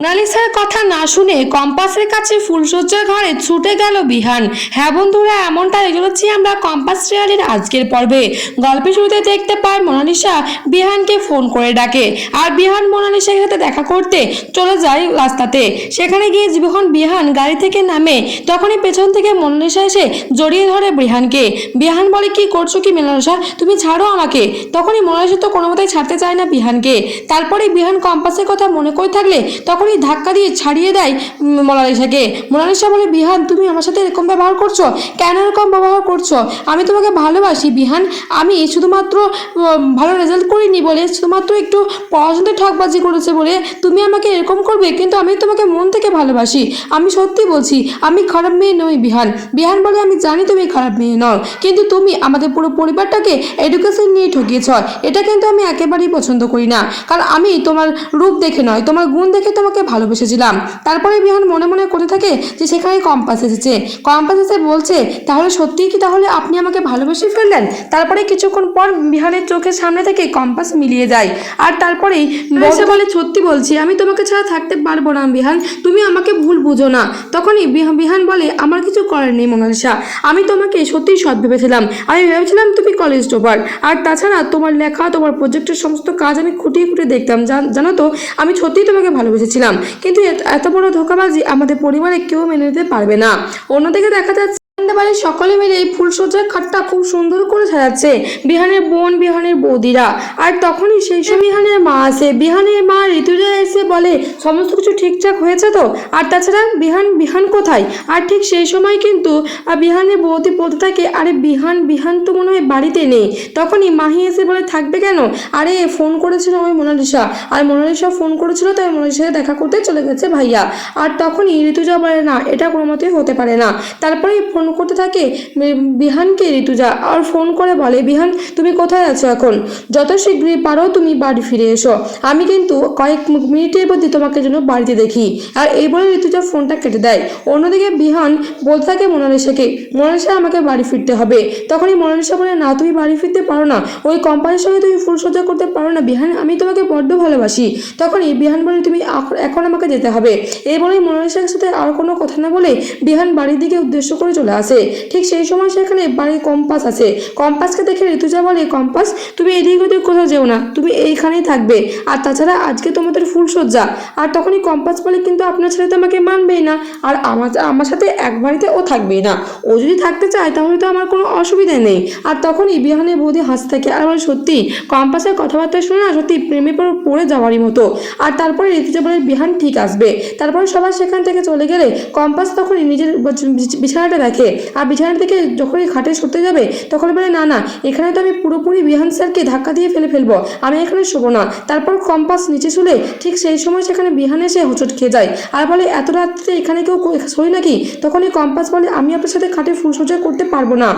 মোনালিসার কথা না শুনে কম্পাসের কাছে ফুলসজ্জার ঘরে ছুটে গেল বিহান। হ্যাঁ বন্ধুরা এমনটা চলেছি আমরা কম্পাস রিয়ালির আজকের পর্বে। গল্পের শুরুতে দেখতে পায় মোনালিসা বিহানকে ফোন করে ডাকে। আর বিহান মোনালিসার সাথে দেখা করতে চলে যায় রাস্তাতে। সেখানে গিয়ে যখন বিহান গাড়ি থেকে নামে, তখনই পেছন থেকে মোনালিসা এসে জড়িয়ে ধরে বিহানকে। বিহান বলে, কি করছ কি মোনালিসা? তুমি ছাড়ো আমাকে। তখনই মোনালিসা তো কোনো মতেই ছাড়তে চায় না বিহানকে। তারপরে বিহান কম্পাসের কথা মনে করে থাকলে তখনই ধাক্কা দিয়ে ছাড়িয়ে দেয় মোনালিসাকে। মোনালিসা বলে, বিহান, তুমি আমার সাথে এরকম ব্যবহার করছ? কেন এরকম ব্যবহার করছ? আমি তোমাকে ভালোবাসি, বিহান। আমি শুধুমাত্র ভালো রেজাল্ট করিনি বলে, শুধুমাত্র একটু পড়াশোনাতে ঠকবাজি করেছে বলে তুমি আমাকে এরকম করবে, কিন্তু আমি তোমাকে মন থেকে ভালোবাসি। আমি সত্যি বলছি, আমি খারাপ মেয়ে নই, বিহান। বিহান বলে, আমি জানি তুমি খারাপ মেয়ে নও, কিন্তু তুমি আমাদের পুরো পরিবারটাকে এডুকেশন নিয়ে ঠকিয়েছ। এটা কিন্তু আমি একেবারেই পছন্দ করি না। কারণ আমি তোমার রূপ দেখে নয়, তোমার গুণ দেখে তোমাকে ভালোবেসেছিলাম। তারপরে বিহান মনে মনে করতে থাকে যে সেখানে কম্পাস এসেছে। কম্পাস এসে বলছে তাহলে সত্যিই কি তাহলে আপনি আমাকে ভালোবেসে ফেললেন? তারপরে কিছুক্ষণ পর বিহানের চোখের সামনে থেকে কম্পাস মিলিয়ে যায়। আর তারপরেই বসে বলে সত্যি বলছি আমি তোমাকে ছাড়া থাকতে পারব না বিহান। তুমি আমাকে ভুল বুঝো না। তখনই বিহা- বিহান বলে আমার কিছু করার নেই মোনালিসা। আমি তোমাকে সত্যিই সৎ ভেবেছিলাম। আমি ভেবেছিলাম তুমি কলেজ টোপার আর তাছাড়া তোমার লেখা তোমার প্রজেক্টের সমস্ত কাজ আমি খুঁটিয়ে খুঁটিয়ে দেখতাম। জানো তো আমি সত্যিই তোমাকে ভালোবেসেছিলাম। কিন্তু এত- বড় ধোকাবাজি আমাদের পরিবারে কেউ মেনে নিতে পারবে না। অন্যদিকে দেখা যাচ্ছে বাড়ির সকলে মিলে এই ফুলসজ্জার খাটটা খুব সুন্দর করে সাজাচ্ছে বিহানের বোন, বিহানের বৌদিরা। আর তখনই সেই সময় বিহানের মা আসে। বিহানের মা ঋতুজা এসে বলে, সমস্ত কিছু ঠিকঠাক হয়েছে তো? আর তাছাড়া বিহান বিহান কোথায়? আর ঠিক সেই সময় কিন্তু বিহানের বৌদি বলতে থাকে, আরে বিহান বিহান তো মনে হয় বাড়িতে নেই। তখনই মাহি এসে বলে, থাকবে কেন? আরে, ফোন করেছিল ওই মোনালিসা। আর মোনালিসা ফোন করেছিল, তাই মোনালিসার সাথে দেখা করতে চলে গেছে ভাইয়া। আর তখনই ঋতুজা বলে, না, এটা কোনো মতেই হতে পারে না। তারপরে ফোন করতে থাকে? বিহানকে ঋতুজা আর ফোন করে বলে, বিহান, তুমি কোথায় আছো এখন? যত শীঘ্রই পারো তুমি বাড়ি ফিরে এসো। আমি কিন্তু কয়েক মিনিটের মধ্যে তোমাকে জন্য বাড়িতে দেখি। আর এই বলে ঋতুজা ফোনটা কেটে দেয়। অন্যদিকে বিহান বলতে থাকে মোনালিসাকে, মোনালিসা, আমাকে বাড়ি ফিরতে হবে। তখনই মোনালিসা বলে, না, তুমি বাড়ি ফিরতে পারো না। ওই কোম্পানির সঙ্গে তুমি ফুলসজ্জা করতে পারো না, বিহান। আমি তোমাকে বড্ড ভালোবাসি। তখনই বিহান বলে, তুমি এখন আমাকে যেতে হবে। এই বলেই মোনালিসার সাথে আর কোনো কথা না বলে বিহান বাড়ির দিকে উদ্দেশ্য করে চলে আসে। ঠিক সেই সময় সেখানে বাড়ির কম্পাস আছে। কম্পাসকে দেখে ঋতুজা বলে, কম্পাস, তুমি এদিক ওদিক কোথাও যেও না। তুমি এইখানেই থাকবে। আর তাছাড়া আজকে তোমাদের ফুলসজ্জা আর তখনই কম্পাস বলে, কিন্তু আপনার ছেলে তো আমাকে মানবেই না। আর আমার আমার সাথে এক বাড়িতে ও থাকবেই না। ও যদি থাকতে চায়, তাহলে তো আমার কোনো অসুবিধা নেই। আর তখনই বিহানের বৌদি হাসতে থাকে আর আমার সত্যি, কম্পাসের কথাবার্তা শুনে না সত্যি প্রেমে পড়ে পড়ে যাওয়ারই মতো। আর তারপরে ঋতুজা বলে, বিহান ঠিক আসবে। তারপরে সবাই সেখান থেকে চলে গেলে কম্পাস তখনই নিজের বিছানাটা দেখে। আর বিছানা থেকে যখনই খাটে শুতে যাবে, তখন বলে, না না, এখানে তো আমি পুরোপুরি বিহান স্যারকে ধাক্কা দিয়ে ফেলে ফেলব, আমি এখানে শোবো না। তারপর কম্পাস নিচে শুলে ঠিক সেই সময় সেখানে বিহান এসে হোঁচট খেয়ে যায় আর বলে, এত রাত্রে এখানে কেউ শোয় নাকি? তখনই কম্পাস বলে, আমি আপনার সাথে খাটে ফুলসজ্জা করতে পারব না।